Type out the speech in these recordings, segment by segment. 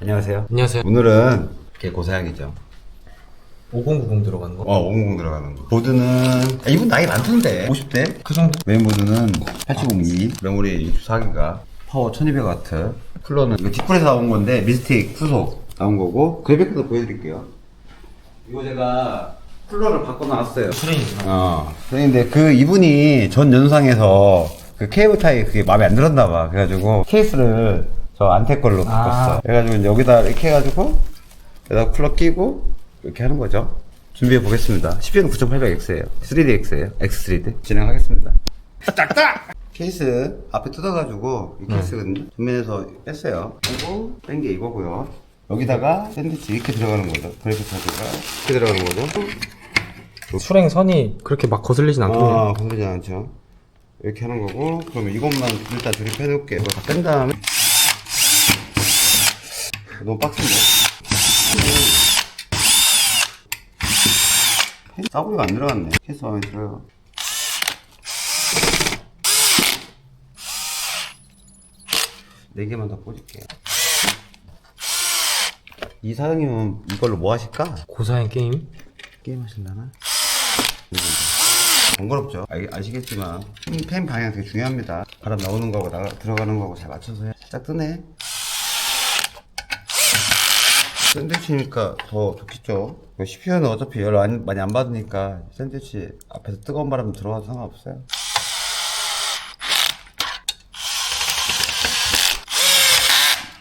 안녕하세요. 안녕하세요. 오늘은 이렇게 고사양이죠. 5090 들어가는 거? 어, 500 들어가는 거. 보드는 아, 이분 나이 많던데. 50대? 그 정도? 메인보드는 8002, 메모리 64기가, 파워 1200W, 쿨러는 이거 디플에서 나온 건데 미스틱 후속 나온 거고 그래픽도 보여드릴게요. 이거 제가 쿨러를 바꿔놨어요. 수레인이구나. 어. 근데 그 이분이 전 연상에서 그 케이블 타이 그게 마음에 안 들었나 봐. 그래가지고 케이스를 저 안테 걸로 바꿨어. 아. 그래가지고 여기다 이렇게 해가지고 여기다 쿨러 끼고 이렇게 하는 거죠. 준비해 보겠습니다. CPU는 9800X예요. 3DX예요. X3D. 진행하겠습니다. 딱딱! 케이스 앞에 뜯어가지고 이 케이스거든요. 전면에서 뺐어요. 그리고 뺀 게 이거고요. 여기다가 샌드위치 이렇게 들어가는 거죠. 그래픽 카드가 이렇게 들어가는 거죠. 수랭 선이 그렇게 막 거슬리진 않거든요. 아, 건드리지 않죠. 이렇게 하는 거고, 그러면 이것만 일단 조립해 놓을게. 이거 다뺀 다음에. 너무 빡센데? 싸구리가 안 들어갔네. 케이스 마음에 들어요. 네 개만 더 꽂을게요. 이 사장님은 이걸로 뭐 하실까? 고사양 게임? 게임 하신다나? 번거롭죠. 아, 아시겠지만 팬, 팬 방향 되게 중요합니다. 바람 나오는 거하고 나가, 들어가는 거하고 잘 맞춰서 해. 살짝 뜨네. 샌드위치니까 더 좋겠죠. CPU는 어차피 열 안- 많이 안 받으니까 샌드위치 앞에서 뜨거운 바람 들어와도 상관없어요.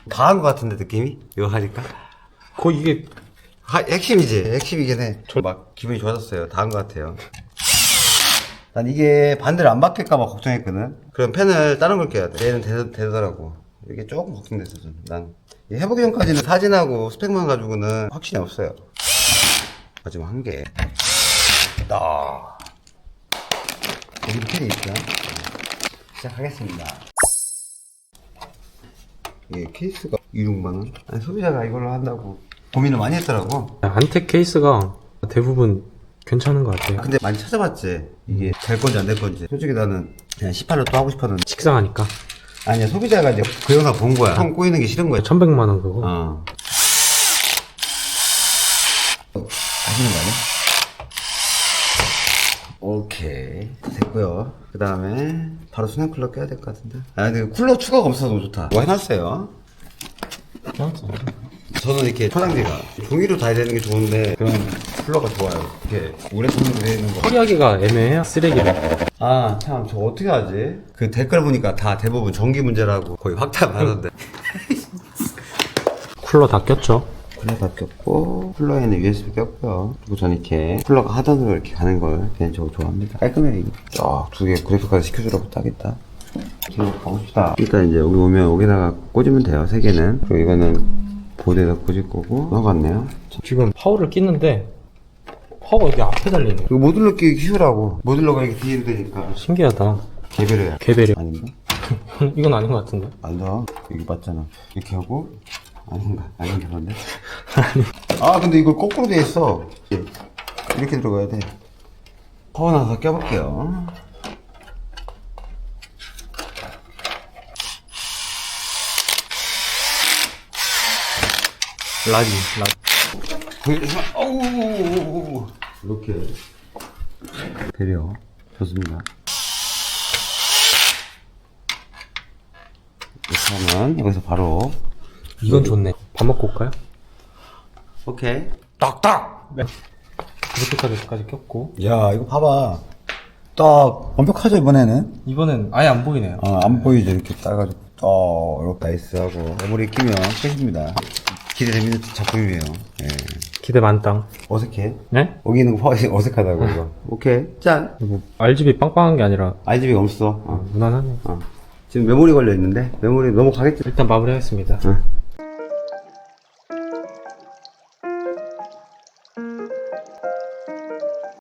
다 한 것 같은데 느낌이? 이거 하니까? 거의 이게 하, 핵심이지. 핵심이긴 해. 저막 기분이 좋아졌어요. 다 한 것 같아요. 난 이게 반대로 안 바뀔까 봐 걱정했거든. 그럼 펜을 다른 걸 껴야 돼. 얘는 되, 되더라고. 이게 조금 걱정됐어, 저는. 난. 이 해보기 전까지는 사진하고 스펙만 가지고는 확신이 없어요. 마지막 한 개. 딱. 여기도 펜이 있죠. 시작하겠습니다. 이게 케이스가 2, 6만원? 아니, 소비자가 이걸로 한다고 고민을 많이 했더라고. 안텍 케이스가 대부분 괜찮은 것 같아요. 근데 많이 찾아봤지. 이게 될 건지 안 될 건지. 솔직히 나는 그냥 18로 또 하고 싶었는데. 식상하니까. 아니야, 소비자가 이제 그 영상 본 거야. 형 꼬이는 게 싫은 거야. 1100만 원 그거. 어. 하시는 거 아니야? 오케이. 됐고요. 그 다음에 바로 수냉 쿨러 껴야 될 것 같은데. 아, 근데 쿨러 추가가 없어서 너무 좋다. 뭐 해놨어요? 저는 이렇게 포장지가 종이로 다 되는 게 좋은데 그런 쿨러가 좋아요. 이렇게 우레탄으로 되어 있는 거. 처리하기가 애매해요. 쓰레기를. 아, 참, 저 어떻게 하지? 그 댓글 보니까 다 대부분 전기 문제라고 거의 확답 하던데. 쿨러 다 꼈죠. 쿨러 다 꼈고, 쿨러에는 USB 꼈고요. 그리고 저는 이렇게 쿨러가 하단으로 이렇게 가는 걸 개인적으로 좋아합니다. 깔끔해, 이게. 쫙, 두개 그래픽 카드 시켜주라고 딱있다. 지금 가봅시다. 일단 이제 여기 오면 여기다가 꽂으면 돼요, 세 개는. 그리고 이거는 보드에다 꽂을 거고, 넘어갔네요. 지금 파워를 끼는데 파워가 여기 앞에 달리네. 이거 모듈러 끼기 키우라고. 모듈러가 이렇게 뒤에 되니까. 신기하다. 개별해야. 개배려. 아닌가? 이건 아닌 것 같은데. 아니다. 여기 맞잖아. 이렇게 하고 아닌가? 아닌가 본데? 아 근데 이거 거꾸로 돼 있어. 이렇게 들어가야 돼. 파워 나서 껴볼게요. 라지. 라 보여주시면 어우 이렇게 배려 좋습니다. 이렇게 하면 여기서 바로 이건 좋네. 밥 먹고 올까요? 오케이 딱딱 네. 그래픽카드까지 꼈고. 야 이거 봐봐 딱 완벽하죠 이번에는 이번엔 아예 안 보이네요. 어, 안 보이죠 이렇게 따가지고 어 이렇게 나이스 하고 메모리 끼면 끝입니다 기대되는 작품이에요 예. 기대 만땅. 어색해 네? 여기 있는 거 어색하다고 이거 오케이 짠 뭐 RGB 빵빵한 게 아니라 RGB가 없어 어. 무난하네. 어. 지금 메모리 걸려 있는데 메모리 넘어가겠지 일단 마무리하겠습니다. 응.